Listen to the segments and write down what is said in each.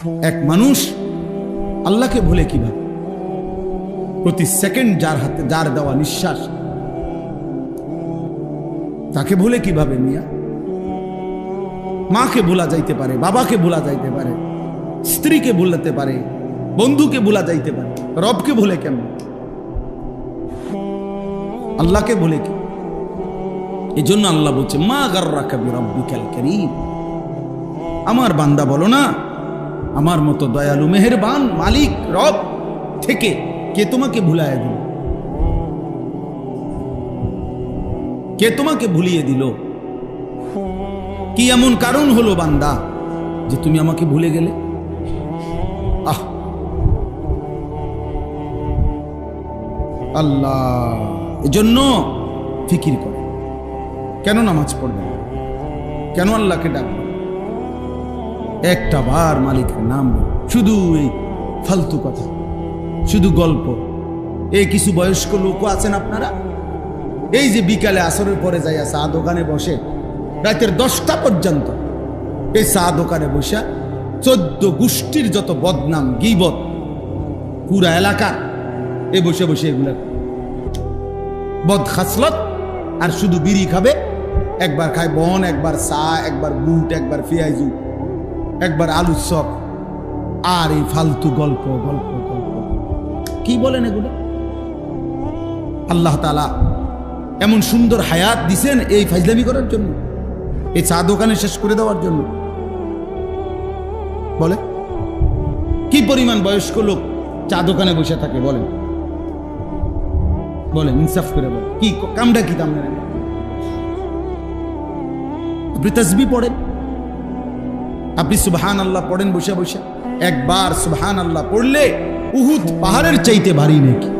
এক মানুষ আল্লাহকে ভুলে কীভাবে? প্রতি সেকেন্ড যার হাতে যার দেওয়া নিঃশ্বাস। তাকে ভুলে কীভাবে মিয়া? মাকে ভোলা যাইতে পারে, বাবাকে ভোলা যাইতে পারে, স্ত্রীকে ভুলাতে পারে, বন্ধুকে ভোলা যাইতে পারে, রবকে ভুলে কেমন আল্লাহকে ভুলে কি? এই জন্য আল্লাহ বলছে, মা গার্রা কবি রব্বিকাল করিম। আমার বান্দা বলো না আমার মতো দয়ালু, মেহেরবান মালিক, রব থেকে কে তোমাকে ভুলায় দিল? কে তোমাকে ভুলিয়ে দিল? কি এমন কারণ হলো বান্দা যে তুমি আমাকে ভুলে গেলে? আহ! আল্লাহ, এজন্য ফিকির করে। কেন নামাজ পড়বে কেন আল্লাহকে ডাকবে? একটা বার মালিকের নাম শুধু এই ফালতু কথা। শুধু গল্প। এই কিছু বয়স্ক লোকও আছেন আপনারা? এই যে বিকালে আসরের পরে যাইয়া চা দোকানে বসে, রাতের দশটা পর্যন্ত এই চা দোকানে বসে চোদ্দ গোষ্ঠীর যত বদনাম, গিবত পুরা এলাকার এ বসে বসে এগুলা। বদ খাসলত, আর শুধু বিড়ি খাবে, একবার খায় বন, একবার চা, একবার বুট, একবার পেঁয়াজু একবার আলু চপ আর এই ফালতু গল্প গল্প গল্প। কি বলেন এগুলো? আল্লাহ তালা এমন সুন্দর হায়াত দিছেন এই ফাইজলামি করার জন্য, এই চা দোকানে শেষ করে দেওয়ার জন্য। বলে, কি পরিমাণ বয়স্ক লোক চা দোকানে বসে থাকে, বলেন। বলেন, ইনসাফ করে বলেন। কি, কামটা কি কাম জানেন? আপনি তসবি পড়েন? আপনি সুবহান আল্লাহ পড়েন, বসে বসে। একবার সুবহান আল্লাহ পড়লে উহুদ পাহাড়ের চাইতে ভারী নাকি।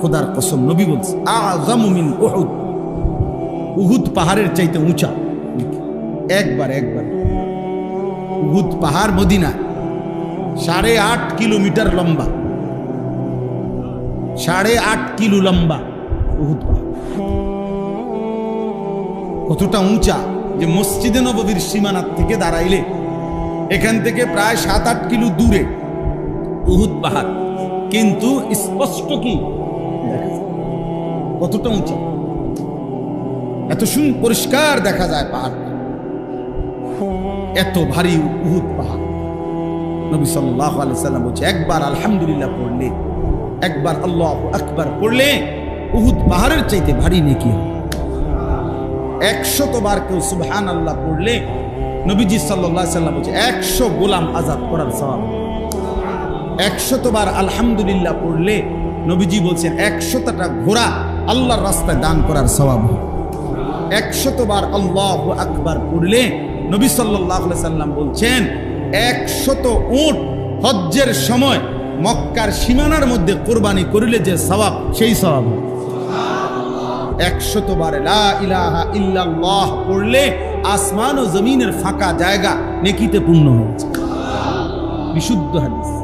খোদার কসম, নবী বলছে, আযামু মিন উহুদ। উহুদ পাহাড়ের চাইতে উঁচা একবার একবার। উহুদ পাহাড় মদিনা সাড়ে আট কিলোমিটার লম্বা। সাড়ে আট কিলো লম্বা উহুদ পাহাড়। কতটা উঁচা? যে মসজিদে নববীর সীমানার থেকে দাঁড়াইলে, এখান থেকে প্রায় সাত আট কিলো দূরে উহুদ পাহাড়। কিন্তু স্পষ্ট কি? কতটা উঁচা? এত সুন পরিষ্কার দেখা যায় পাহাড়। এত ভারী উহুদ পাহাড়। নবী সাল্লাহ সাল্লাম বলছে, একবার আলহামদুলিল্লাহ পড়লে, একবার আল্লাহ আকবার পড়লে উহুদ পাহাড়ের চাইতে ভারী নেকি হয় একশত বার কেউ সুবহান আল্লাহ পড়লে নবীজি সাল্লাহ সাল্লাম বলছে, একশো গোলাম আজাদ করার স্বভাব একশত বার আলহামদুলিল্লাহ পড়লে নবীজি বলছেন, একশতটা ঘোড়া আল্লাহর রাস্তায় দান করার স্বভাব একশত বার আল্লাহ আকবার পড়লে নবী সাল্লাহ সাল্লাম বলছেন, একশত উট হজ্জের সময় মক্কার সীমানার মধ্যে কোরবানি করিলে যে স্বভাব সেই স্বভাব একশত বারে লা ইলাহা পড়লে আসমান ও জমিনের ফাঁকা জায়গা নেকিতে পূর্ণ হয়েছে। বিশুদ্ধ হাদিস।